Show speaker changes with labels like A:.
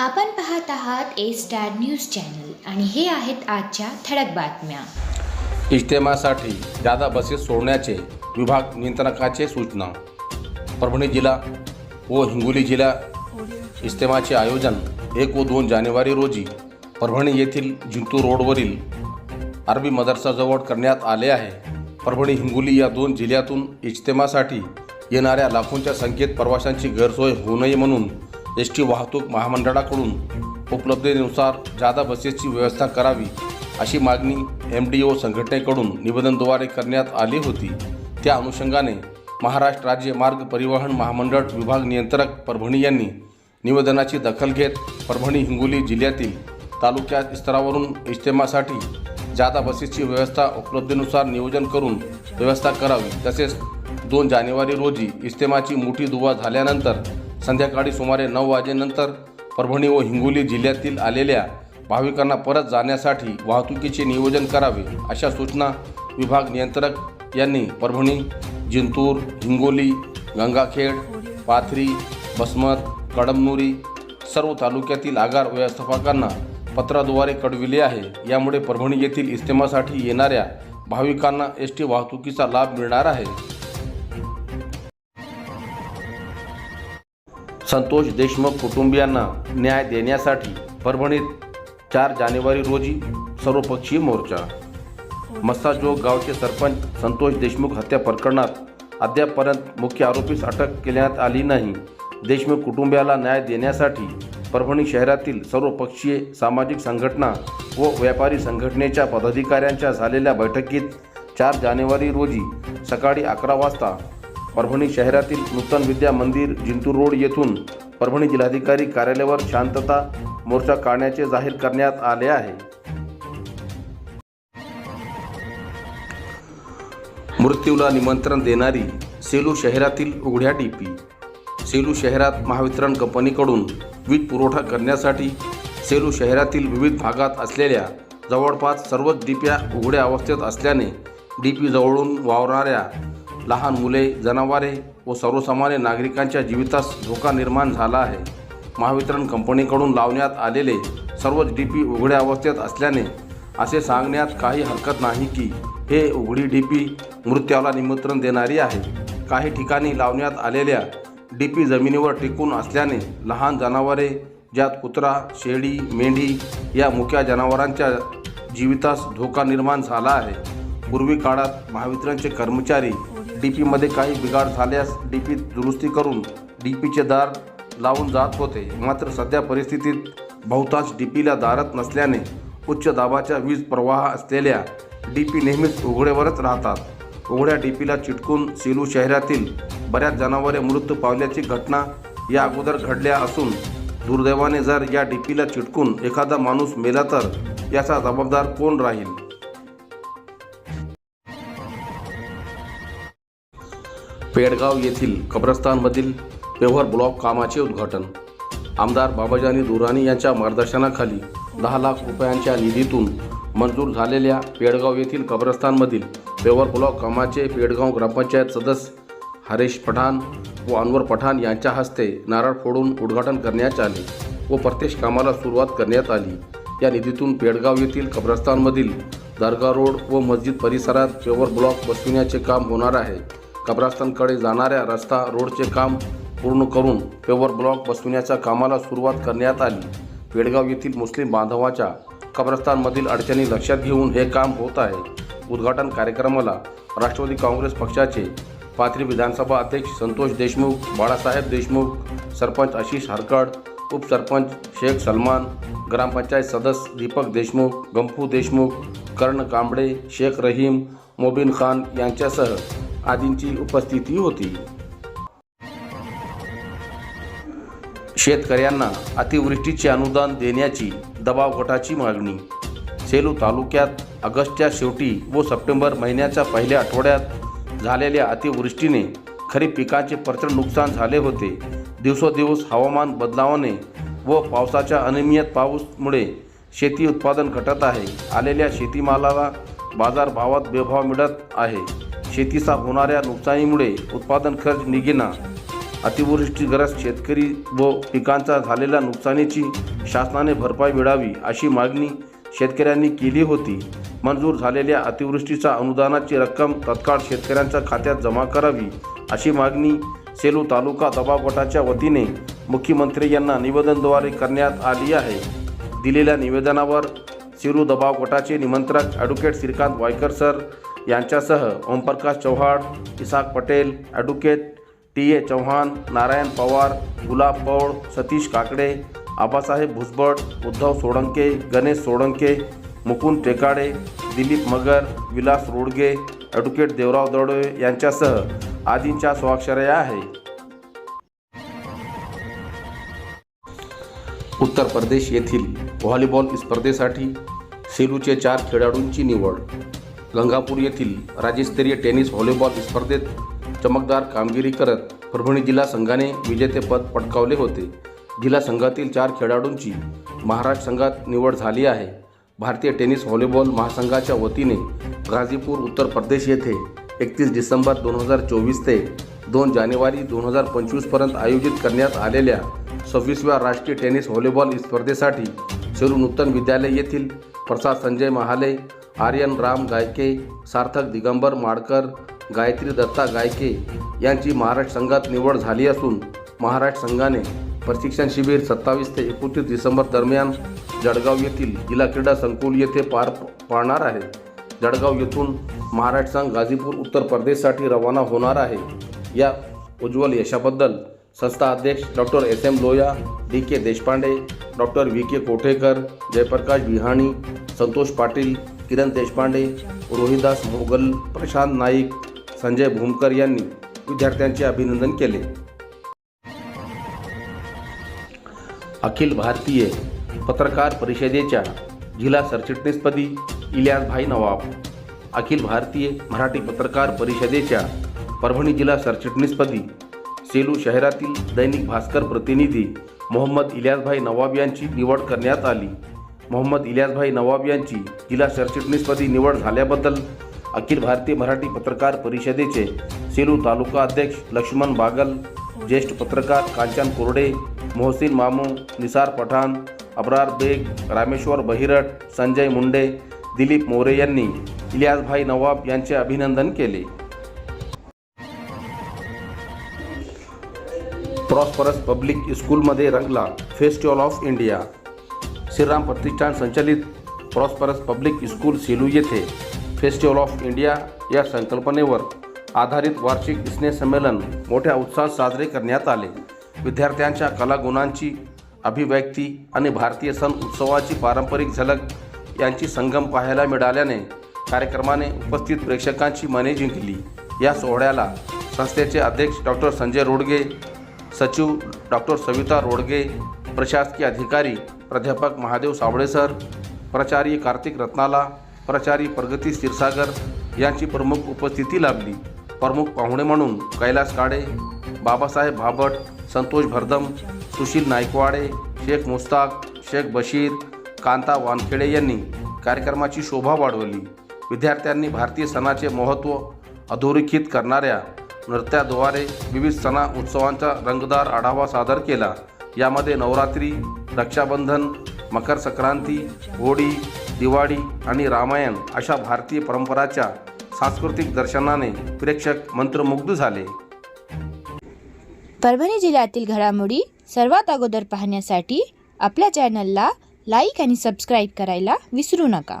A: आपण पाहत आहात ए स्टार न्यूज चॅनल आणि हे आहेत आजच्या ठळक बातम्या.
B: इज्तेमासाठी जादा बसेस सोडण्याचे विभाग नियंत्रकाचे सूचना. परभणी जिल्हा व हिंगोली जिल्हा इज्तेमाचे आयोजन एक व दोन जानेवारी रोजी परभणी येथील जिंतूर रोडवरील अरबी मदरसाजवळ करण्यात आले आहे. परभणी हिंगोली या दोन जिल्ह्यातून इज्तेमासाठी येणाऱ्या लाखोंच्या संख्येत प्रवाशांची गैरसोय होऊ नये म्हणून एस टी वाहतूक महामंडळाकडून उपलब्धतेनुसार जादा बसेसची व्यवस्था करावी अशी मागणी एम डी ओ संघटनेकडून निवेदनद्वारे करण्यात आली होती. त्या अनुषंगाने महाराष्ट्र राज्य मार्ग परिवहन महामंडळ विभाग नियंत्रक परभणी यांनी निवेदनाची दखल घेत परभणी हिंगोली जिल्ह्यातील तालुक्या स्तरावरून इज्तेमासाठी जादा बसेसची व्यवस्था उपलब्धतेनुसार नियोजन करून व्यवस्था करावी. तसेच दोन जानेवारी रोजी इज्तेमाची मोठी दुवा झाल्यानंतर संध्याकाळी सुमारे नऊ वाजेनंतर परभणी व हिंगोली जिल्ह्यातील आलेल्या भाविकांना परत जाण्यासाठी वाहतुकीचे नियोजन करावे अशा सूचना विभाग नियंत्रक यांनी परभणी जिंतूर हिंगोली गंगाखेड पाथरी बसमत कडमनुरी सर्व तालुक्यातील आगार व्यवस्थापकांना पत्राद्वारे कळविले आहे. यामुळे परभणी येथील इस्तेमासाठी येणाऱ्या भाविकांना एस टी वाहतुकीचा लाभ मिळणार आहे. संतोष देशमुख कुटुंबियांना न्याय देण्यासाठी परभणीत चार जानेवारी रोजी सर्वपक्षीय मोर्चा. मस्ताजोग गावचे सरपंच संतोष देशमुख हत्या प्रकरणात अद्यापपर्यंत मुख्य आरोपीस अटक करण्यात आली नाही. देशमुख कुटुंबियाला न्याय देण्यासाठी परभणी शहरातील सर्वपक्षीय सामाजिक संघटना व व्यापारी संघटनेच्या पदाधिकाऱ्यांच्या झालेल्या बैठकीत चार जानेवारी रोजी सकाळी अकरा वाजता परभणी शहरातील नूतन विद्या मंदिर जिंतूर रोड येथून परभणी जिल्हाधिकारी कार्यालयावर शांतता मोर्चा काढण्याचे जाहीर करण्यात आले आहे. मृत्यूला निमंत्रण देणारी सेलू शहरातील उघड्या डीपी सेलू शहरात महावितरण कंपनीकडून वीज पुरवठा करण्यासाठी सेलू शहरातील विविध भागात असलेल्या जवळपास सर्वच डीप्या उघड्या अवस्थेत असल्याने डीपी जवळून वावणाऱ्या लहान मुले जनावरे व सर्वसामान्य नागरिकांच्या जीवितास धोका निर्माण झाला आहे. महावितरण कंपनीकडून लावण्यात आलेले सर्वच डी पी उघड्या अवस्थेत असल्याने असे सांगण्यात काही हरकत नाही की हे उघडी डी पी मृत्यूला निमंत्रण देणारी आहे. काही ठिकाणी लावण्यात आलेल्या डी पी जमिनीवर टिकून असल्याने लहान जनावरे ज्यात कुत्रा शेळी मेंढी या मुख्या जनावरांच्या जीवितास धोका निर्माण झाला आहे. पूर्वी काळात महावितरणचे कर्मचारी डी पीमध्ये काही बिघाड झाल्यास डी पी दुरुस्ती करून डी पीचे दार लावून जात होते. मात्र सध्या परिस्थितीत बहुतांश डी पीला दारत नसल्याने उच्च दाबाच्या वीज प्रवाह असलेल्या डी पी नेहमीच उघड्यावरच राहतात. उघड्या डी पीला चिटकून सेलू शहरातील बऱ्याच जनावरे मृत्यू पावल्याची घटना या अगोदर घडल्या असून दुर्दैवाने जर या डी पीला चिटकून एखादा माणूस मेला तर याचा जबाबदार कोण राहील? पेडगाव येथील कब्रस्तानमधील पेव्हर ब्लॉक कामाचे उद्घाटन. आमदार बाबाजानी दुराणी यांच्या मार्गदर्शनाखाली दहा लाख रुपयांच्या निधीतून मंजूर झालेल्या पेडगाव येथील कब्रस्तानमधील पेव्हर ब्लॉक कामाचे पेडगाव ग्रामपंचायत सदस्य हरेश पठाण व अनवर पठाण यांच्या हस्ते नारळ फोडून उद्घाटन करण्यात आले व प्रत्यक्ष कामाला सुरुवात करण्यात आली. या निधीतून पेडगाव येथील कब्रस्तानमधील दर्गा रोड व मस्जिद परिसरात पेवर ब्लॉक बसविण्याचे काम होणार आहे. कब्रस्तानकडे जाणाऱ्या रस्ता रोडचे काम पूर्ण करून पेवर ब्लॉक बसविण्याच्या कामाला सुरुवात करण्यात आली. पेडगाव येथील मुस्लिम बांधवाच्या कब्रस्तानमधील अडचणी लक्षात घेऊन हे काम होत आहे. उद्घाटन कार्यक्रमाला राष्ट्रवादी काँग्रेस पक्षाचे पाथरी विधानसभा अध्यक्ष संतोष देशमुख बाळासाहेब देशमुख सरपंच आशिष हरकड उपसरपंच शेख सलमान ग्रामपंचायत सदस्य दीपक देशमुख गंपू देशमुख कर्ण कांबळे शेख रहीम मोबिन खान यांच्यासह आदींची उपस्थिती होती. शेतकऱ्यांना अतिवृष्टीचे अनुदान देण्याची दबाव गटाची मागणी. सेलू तालुक्यात ऑगस्टच्या शेवटी व सप्टेंबर महिन्याच्या पहिल्या आठवड्यात झालेल्या अतिवृष्टीने खरीप पिकांचे प्रचंड नुकसान झाले होते. दिवसोदिवस हवामान बदलावाने व पावसाच्या अनियमित पाऊसमुळे शेती उत्पादन घटत आहे. आलेल्या शेतीमालाला बाजारभावात बेभाव मिळत आहे. शेतीचा होणाऱ्या नुकसानीमुळे उत्पादन खर्च निघेना अतिवृष्टीग्रस्त शेतकरी व पिकांचा झालेल्या नुकसानीची शासनाने भरपाई मिळावी अशी मागणी शेतकऱ्यांनी केली होती. मंजूर झालेल्या अतिवृष्टीचा अनुदानाची रक्कम तत्काळ शेतकऱ्यांच्या खात्यात जमा करावी अशी मागणी सेलू तालुका दबाव गटाच्या वतीने मुख्यमंत्री यांना निवेदनद्वारे करण्यात आली आहे. दिलेल्या निवेदनावर सेलू दबाव गटाचे निमंत्रक ॲडव्होकेट श्रीकांत वायकर सर यांच्यासह Omprakash Chavan Isaak Patel advocate T A Chavan Narayan Pawar Gulab Poul Satish Kakade Abasaheb Bhusbat Uddhav Solanke Ganesh Solanke Mukund Tekade Dilip Magar Vilas Rodge advocate Devrao Dadole यांच्यासह आदींच्या स्वाक्षऱ्या आहे. उत्तर प्रदेश येथील volleyball स्पर्धेसाठी सेलूचे चार खेळाडूंची निवड गंगापूर येथील राज्यस्तरीय टेनिस व्हॉलीबॉल स्पर्धेत चमकदार कामगिरी करत परभणी जिल्हा संघाने विजेतेपद पटकावले होते. जिल्हा संघातील चार खेळाडूंची महाराष्ट्र संघात निवड झाली आहे. भारतीय टेनिस व्हॉलीबॉल महासंघाच्या वतीने गाझीपूर उत्तर प्रदेश येथे एकतीस डिसेंबर दोन हजार चोवीस ते दोन जानेवारी दोन हजार पंचवीसपर्यंत आयोजित करण्यात आलेल्या सव्वीसव्या राष्ट्रीय टेनिस व्हॉलीबॉल स्पर्धेसाठी सेलू नूतन विद्यालय येथील प्रसाद संजय महाले आर्यन राम गायके सार्थक दिगंबर माडकर गायत्री दत्ता गायके यांची महाराष्ट्र संघात निवड झाली असून महाराष्ट्र संघाने प्रशिक्षण शिबिर सत्तावीस ते एकोणतीस डिसेंबर दरम्यान जळगाव येथील जिल्हा क्रीडा संकुल येथे पार पाडणार आहे. जळगाव येथून महाराष्ट्र संघ गाझीपूर उत्तर प्रदेशसाठी रवाना होणार आहे. या उज्ज्वल यशाबद्दल संस्था अध्यक्ष doctor S M Loya D K Deshpande doctor V K Kothekar Jayprakash Bihani Santosh Patil Kiran Deshpande Rohidas Mogal Prashant Naik Sanjay Bhumkar यांनी विद्यार्थ्यांचे अभिनंदन केले. अखिल भारतीय पत्रकार परिषदेच्या जिल्हा सरचिटणीसपदी इलियासभाई नवाब अखिल भारतीय मराठी पत्रकार परिषदेच्या परभणी जिल्हा सरचिटणीसपदी सेलू शहरातील दैनिक भास्कर प्रतिनिधी मोहम्मद इलियासभाई नवाब यांची निवड करण्यात आली. मोहम्मद इलियासभाई नवाब यांची जिल्हा सरचिटणीसपदी निवड झाल्याबद्दल अखिल भारतीय मराठी पत्रकार परिषदेचे सेलू तालुका अध्यक्ष लक्ष्मण बागल, ज्येष्ठ पत्रकार कांचन कोरडे, मोहसिन मामू, निसार पठाण, अबरार बेग, रामेश्वर बहिरट, संजय मुंडे, दिलीप मोरे यांनी इलियासभाई नवाब यांचे अभिनंदन केले. प्रॉस्परस पब्लिक स्कूल स्कूलमध्ये रंगला festival of India. Shriram Pratishthan संचलित प्रॉस्परस पब्लिक स्कूल सेलू येथे फेस्टिवल ऑफ इंडिया या संकल्पनेवर आधारित वार्षिक स्नेहसंमेलन मोठ्या उत्साहात साजरे करण्यात आले. विद्यार्थ्यांच्या कलागुणांची अभिव्यक्ती आणि भारतीय सण उत्सवाची पारंपरिक झलक यांची संगम पाहायला मिळाल्याने कार्यक्रमाने उपस्थित प्रेक्षकांची मने जिंकली. या सोहळ्याला संस्थेचे अध्यक्ष डॉक्टर संजय रोडगे सचिव डॉक्टर सविता रोडगे प्रशासकीय अधिकारी प्राध्यापक महादेव सावळे सर प्राचार्य कार्तिक रत्नाला प्राचार्य प्रगती क्षीरसागर यांची प्रमुख उपस्थिती लाभली. प्रमुख पाहुणे म्हणून कैलास काळे बाबासाहेब भाबट संतोष भरदम सुशील नायकवाडे शेख मुस्ताक शेख बशीर कांता वानखेडे यांनी कार्यक्रमाची शोभा वाढवली. विद्यार्थ्यांनी भारतीय सणाचे महत्त्व अधोरेखित करणाऱ्या नृत्याद्वारे विविध सणा उत्सवांचा रंगदार आढावा सादर केला. यामध्ये नवरात्री रक्षाबंधन मकर संक्रांती होळी दिवाळी आणि रामायण अशा भारतीय परंपराच्या सांस्कृतिक दर्शनाने प्रेक्षक मंत्रमुग्ध झाले.
C: परभणी जिल्ह्यातील घडामोडी सर्वात अगोदर पाहण्यासाठी आपल्या चॅनलला लाईक आणि सबस्क्राईब करायला विसरू नका.